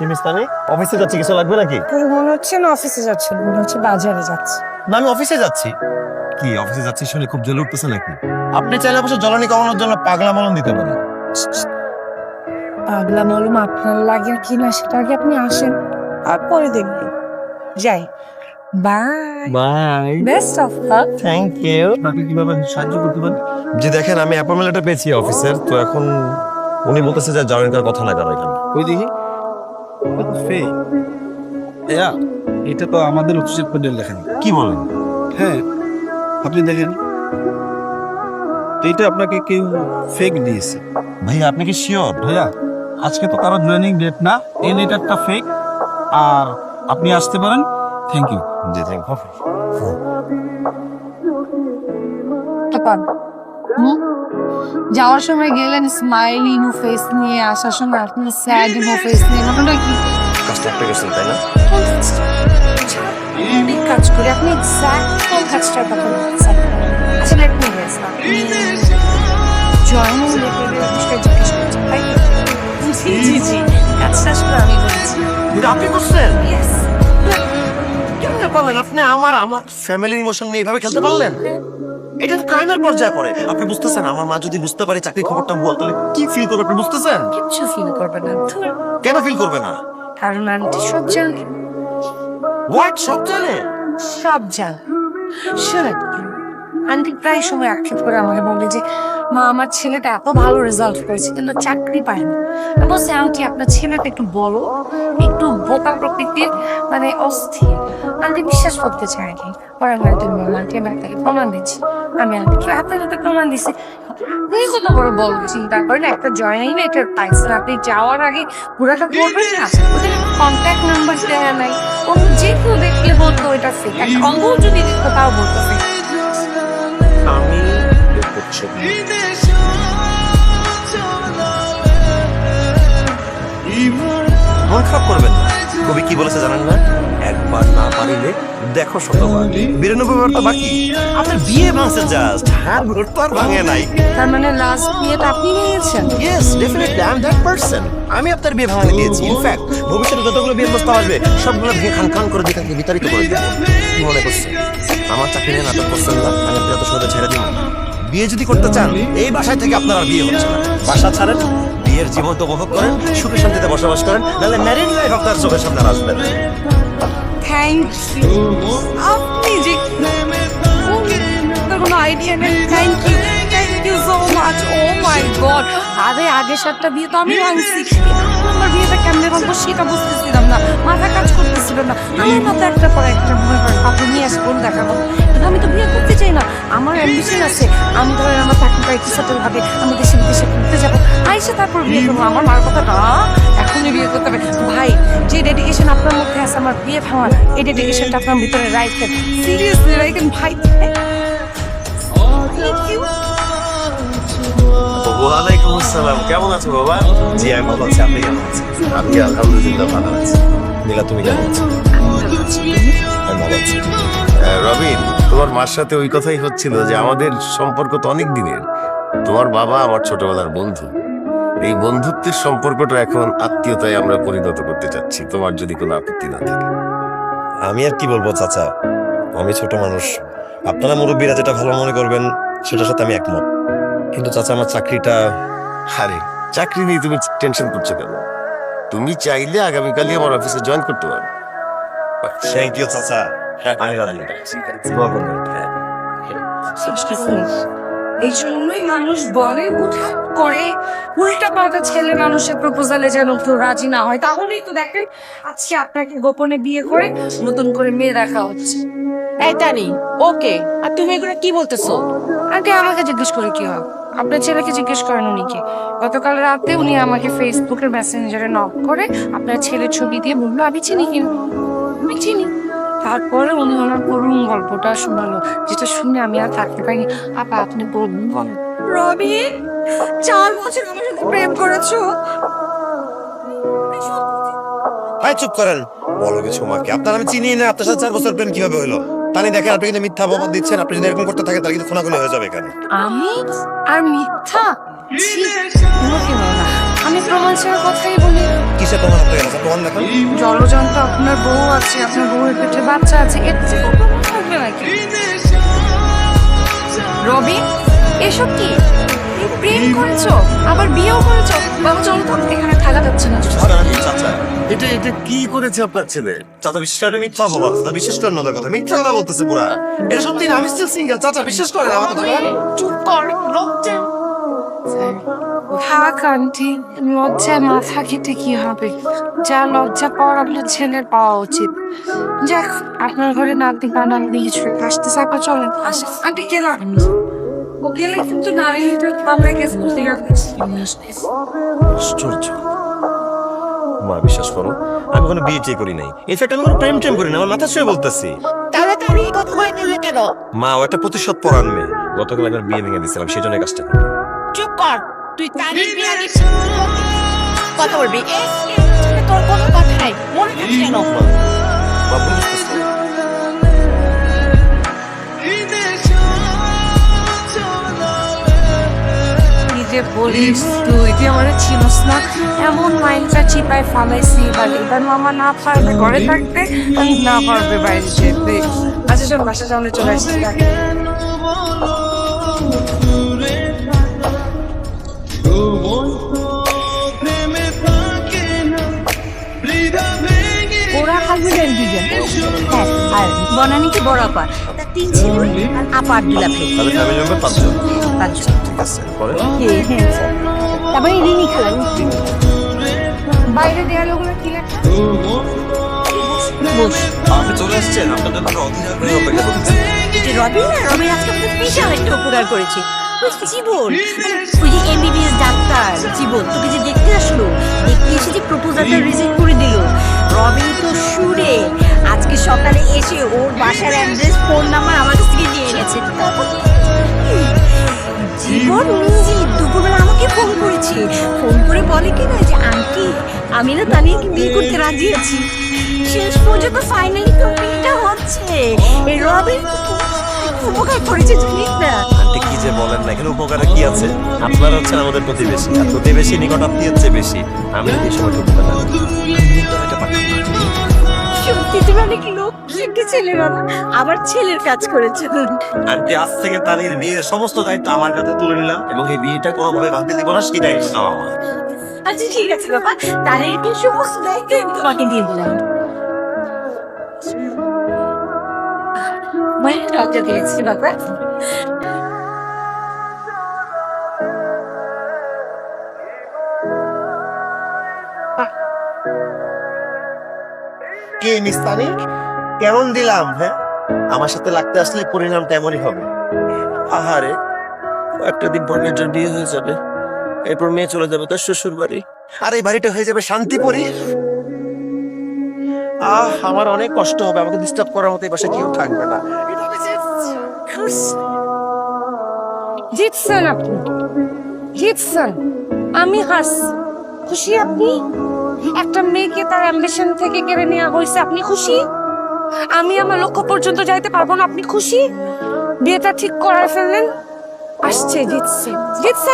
কি মিস্তানি অফিসে যাচ্ছি কিছু লাগবে নাকি? মনে হচ্ছে না অফিসে যাচ্ছে মনে হচ্ছে বাজারে যাচ্ছে। না আমি অফিসে যাচ্ছি। কি অফিসে যাচ্ছি শুনে খুব জ্বলে উঠতেছে নাকি? আপনি চাইলে অবশ্য জ্বলনি কমানোর জন্য পাগলা মলম দিতে পারেন। পাগলা মালুম আপনার লাগে কি না সেটা আগে আপনি আসেন। তারপরে দেখবেন যাই। Bye bye best of luck thank you আপনি কীভাবে সাহায্য করতে পারেন? জি দেখেন আমি অ্যাপয়েন্টমেন্ট পেয়েছি অফিসের তো এখন উনি বলতেছে যে জয়েন কথা না কারও এখানে। ওই দেখি এটা তো আমাদের অফিসের কোডের লেখা নেই। কি বলেন? হ্যাঁ আপনি দেখেন। এইটা আপনাকে কেউ ফেক দিয়েছে। ভাইয়া আপনি কি শিওর ভাইয়া আজকে তো কারও জয়েনিং ডেট না। এই লেটারটা ফেক আর আপনি আসতে পারেন। Thank you ji thank hmm? যাওয়ার সময় গেলেন স্মাইল ইমো ফেস নিয়ে আসার সময় আপনি স্যাড ইমো ফেস নিয়ে ঘটনা কি কাজটা একটা গেছেন তাই না আপনি কাজ করে আপনি এক্সাক্ট কোন কাজটার কথা বলছেন আসলে আপনি গেছেন আপনি জয়েনিং জিজ্ঞেস করছেন তাই জি জি জি কাজটা আসলে আমি করেছি এটা আপনি করছেন ইয়েস কেমনে পারলেন আপনি আমার আমার ফ্যামিলির ইমোশন নিয়ে এইভাবে খেলতে পারলেন? এটা তো ক্রাইমের পর্যায়ে পড়ে। আপনি বুঝতেছেন আমার মা যদি বুঝতে পারে চাকরি খবরটা বল তাহলে কি ফিল করবে আপনি বুঝতেছেন? কিচ্ছু ফিল করবে না। কেন ফিল করবে না? কারণ আন্টি সব জানে। হোয়াট সব জানে? সব জানে। শুনে আন্টি প্রায় সময় আক্ষেপ করে আমাকে বলে যে, মা, আমার ছেলেটা এত ভালো রেজাল্ট করেছে, কিন্তু চাকরি পায়নি আমি বলছি, আন্টি, আপনার ছেলেটা একটু বড়, একটু বোকা প্রকৃতির মানে অস্থির। আন্টি বিশ্বাস করতে চায়নি। পরে আমি আন্টি বললাম আন্টি, আমি আপনাকে প্রমাণ দিচ্ছি। আমি আন্টিকে হাতে হাতে প্রমাণ দিছি আপনি কত বড় বল, চিন্তা করেন, একটা জয়েনিং লেটার পাইছেন আপনি যাওয়ার আগে পুরাটা করবেন না? ওদের কন্ট্যাক্ট নাম্বার দেওয়া নাই। অন্য যে কেউ দেখলে বলতো, এটা ফেক একটা অঙ্গও যদি দেখতো, তাও বলতো করছি মন খারাপ করবেন না। কবি কি বলেছে জানেন না? একবার না পারিলে দেখো শতবার। বিরানব্বই বার তো বাকি? আপনার বিয়ে ভাঙছে জাস্ট হার ঘর তো আর ভাঙে নাই। তার মানে লাস্ট বিয়েটা আপনি নিয়েছেন? Yes definitely I am that person আমি আপনার বিয়ে ভাঙানি দিয়েছি ইনফ্যাক্ট ভবিষ্যতে যতগুলো বিয়ের প্রস্তাব আসবে সবগুলো ভেঙে খান খান করে দিকে বিতাড়িত করে দেবো। মনে করছেন আমার চাকরি নিয়ে নাটক করছেন না আমি আপনার এত সহজে ছেড়ে দিব বিয়ে যদি করতে চান, এই বাসায় থেকে আপনার আর বিয়ে হচ্ছে না। বাসা ছাড়েন, বিয়ের জীবন তো উপভোগ করেন, সুখে শান্তিতে বসবাস করেন, নাহলে ম্যারিড লাইফ আপনার চোখের সামনে আর আসবে না। থ্যাংক ইউ যে কোনো আইডিয়া নেই thank you thank you so oh my god আরে আগে সাতটা বিয়ে তো আমি ভাঙছি। কেমনে ভাঙবো সেটা বুঝতেছিলাম না মাথা কাজ করতেছিল না। আমার মতো একটা পর একটা মনে করেন আপনি নিয়ে আসে কোন দেখাবো। কিন্তু আমি তো বিয়ে করতে চাই না আমার অ্যাম্বিশন আছে আমি ধরেন আমার চাকরি পাই সেটেল হবে আমি দেশে বিদেশে ঘুরতে যাব। আইসে তারপর বিয়ে করব। আমার মার কথা না এখনই বিয়ে করতে হবে। ভাই যে ডেডিকেশন আপনার মধ্যে আছে আমার বিয়ে ভাঙার এই ডেডিকেশনটা আপনার ভিতরে রাখেন সিরিয়াসলি রাখেন ভাই। Thank you. ওয়ালাইকুম আসসালাম। কেমন আছো বাবা? জি আমি ভালো আছি। আপনি কেমন আছেন? আমি আলহামদুলিল্লাহ ভালো আছি। নীলা তুমি কেমন আছো? আমি ভালো আছি। রবিন তোমার মার সাথে ওই কথাই হচ্ছিল যে আমাদের সম্পর্ক তো অনেক দিনের। তোমার বাবা আমার ছোটবেলার বন্ধু। এই বন্ধুত্বের সম্পর্কটা এখন আত্মীয়তায় আমরা পরিণত করতে চাচ্ছি। তোমার যদি কোনো আপত্তি না থাকে। আমি আর কি বলব চাচা? আমি ছোট মানুষ। আপনারা মুরব্বীরা যেটা ভালো মনে করবেন সেটার সাথে আমি একমত। কিন্তু চাচা আমার চাকরিটা আরে চাকরি নিয়ে তুমি টেনশন করছ কেন? তুমি চাইলে আগামীকালই আমার অফিসে জয়েন করতে পারো। থ্যাংক ইউ চাচা। আমি রাজি। করবেন। এই জন্যই মানুষ বলে উঠা করে উল্টা পাল্টা ছেলে মানুষের প্রপোজালে যেন কেউ রাজি না হয়। তাহলেই তো দেখেন আজকে আপনাকে গোপনে বিয়ে করে নতুন করে মেয়ে দেখা হচ্ছে। এই তানি ওকে আর তুমি এগুলো কি বলতেছো? আগে আমাকে জিজ্ঞেস করে কি হবে আপনার ছেলেকে জিজ্ঞেস করেন উনিকে গতকাল রাতে উনি আমাকে ফেসবুকের মেসেঞ্জারে নক করে আপনার ছেলের ছবি দিয়ে বলল আমি চিনি কি আমি চিনি। তারপরে উনি ওনার করুণ গল্পটা শোনালো যেটা শুনে আমি আর থাকতে পারিনি। আপা আপনি বলুন বলেন। রবি চার বছর আমার সাথে প্রেম করেছ। ভাই চুপ করেন। বলো কিছু মাকে আপনার আমি চিনি না আপনার সাথে চার বছর প্রেম কীভাবে হলো তানি দেখেন আপনি কিন্তু মিথ্যা অপবাদ দিচ্ছেন। আপনি যদি এরকম করতে থাকেন তাহলে কিন্তু খোনাখুনি হয়ে যাবে এখানে। আমি? আর মিথ্যা? ছি, কোনো বলো না। আমি প্রমাণ ছাড়া কথাই বলি কিসে আপনার কাছে? প্রমাণ দেখান। জলজন্ত আপনার বউ আছে আপনার বউয়ের পেটে বাচ্চা আছে এর থেকে বড় প্রমাণ থাকবে নাকি? রবি এসব কি? করেছ? আবার বিয়েও করেছ? বাবা চলো তো এখানে থাকা যাচ্ছে না। চাচা। এটা এটা কি করেছে আপনার ছেলে? চাচা বিশ্বাস করেন মিথ্যা বাবা চাচা বিশ্বাস করেন না কথা। মিথ্যা কথা বলতেছে পুরা। এটা সত্যি না? আমি স্টিল সিঙ্গেল চাচা বিশ্বাস করেন আমার কথা? চুপ কর লজ্জা। থাক আন্টি। লজ্জায় মাথা খেতে কি হবে? যা লজ্জা পাওয়ার আপনার ছেলের পাওয়া উচিত। যাক আপনার ঘরে নাতি বানান কিছু আসতে চাপা চলেন। আসে আন্টি গেলাম ও গেলে কিন্তু নারী আমরা গেছে আশ্চর্য মা বিশ্বাস করো আমি কোনো বিয়ে টিয়ে করি নাই ইনফ্যাক্ট আমি কোনো প্রেম টেম করি না আমার মাথা ছুঁয়ে বলতেছি তাড়াতাড়ি কথা হয়ে নিলে কেন মা ও একটা প্রতিশোধ পরান মেয়ে গতকাল একবার বিয়ে ভেঙে দিয়েছিলাম সেই জন্য কাজটা করি। চুপ কর তুই তারিখ বিয়ে কথা বলবি তোর কোনো কথাই মনে থাকে কেন বলিস তুই তুই আমার চিনস না। এমন মাইন্ডটা চিপায় ফালাইছি বাট এবার মামা না পারবে ঘরে থাকতে, আমি না পারবে বাইরে যেতে। আচ্ছা শোন বাসা সামনে চলে আসছি ওরা হাজবেন্ড দুজন হ্যাঁ আর বনানীকে বড় আপা তার তিন ছেলে আপা আর দুলা ভাই তাহলে ফ্যামিলি মেম্বার পাঁচজন। পাঁচজন। ঠিক আছে পরে হ্যাঁ হ্যাঁ। তারপরে রিনি খেলাম বাইরে দেয়ালগুলো কি লেখা? বস। আপনি চলে আসছেন আপনাদের জন্য করে অপেক্ষা করতেছি এটা রবিন না রবিন আজকে আমাদের স্পেশাল একটা উপকার করেছে। জীবন মানে ওই যে এমবিবিএস ডাক্তার জীবন তোকে যে দেখতে আসলো দেখতে এসে যে প্রপোজালটা রিজেক্ট করে দিল রবিন তো সুরে। আজকে সকালে এসে ওর বাসার অ্যাড্রেস ফোন নাম্বার আমার কাছ থেকে নিয়ে এনেছে। জীবন নিজে দুপুরবেলা আমাকে ফোন করেছে। ফোন করে বলে কি না যে, আন্টি, আমি না তানিয়াকে বিয়ে করতে রাজি আছি। শেষ পর্যন্ত ফাইনালি তো বিয়েটা হচ্ছে। এই রবিন উপকার করেছে, জানিস না। কি যে বলেন না, এখানে উপকারে কি আছে? আপনারা হচ্ছেন আমাদের প্রতিবেশী, আর প্রতিবেশী নিকট আত্মীয়ের চেয়ে বেশি। আমি এই সময় ঢুকতে পারি এটা সত্যি তুমি অনেক লোক একটা ছেলের বাবা। আবার ছেলের কাজ করেছে। আন্টি আজ থেকে তাদের বিয়ের সমস্ত দায়িত্ব আমার কাছে তুলে নিলাম এবং এই বিয়েটা কোনোভাবে ভাবতে দিব না সেই দায়িত্ব আমার। আচ্ছা ঠিক আছে বাবা। তাহলে একটু সমস্ত দায়িত্ব আমি তোমাকে দিয়ে দিলাম। মায়ের লজ্জা দিয়েছি বাবা। কি মিস্তানি কেমন দিলাম হ্যাঁ? আমার সাথে লাগতে আসলে পরিণামটা এমনই হবে। আহারে একটা দিন পর মেয়েটার বিয়ে হয়ে যাবে। এরপর মেয়ে চলে যাবে তার শ্বশুর বাড়ি আর এই বাড়িটা হয়ে যাবে শান্তিপুরি। আহ আমার অনেক কষ্ট হবে আমাকে ডিস্টার্ব করার মতো এই বাসায় কেউ থাকবে না। জিতছেন আপনি। জিতছেন আমি হাস খুশি আপনি? একটা মেয়েকে তার অ্যাম্বিশন থেকে কেড়ে নেওয়া হয়েছে, আপনি খুশি? আমি আমার লক্ষ্য পর্যন্ত যাইতে পারব না, আপনি খুশি? বিয়েটা ঠিক করায় ফেললেন আসছে, জিতছে। জিতছে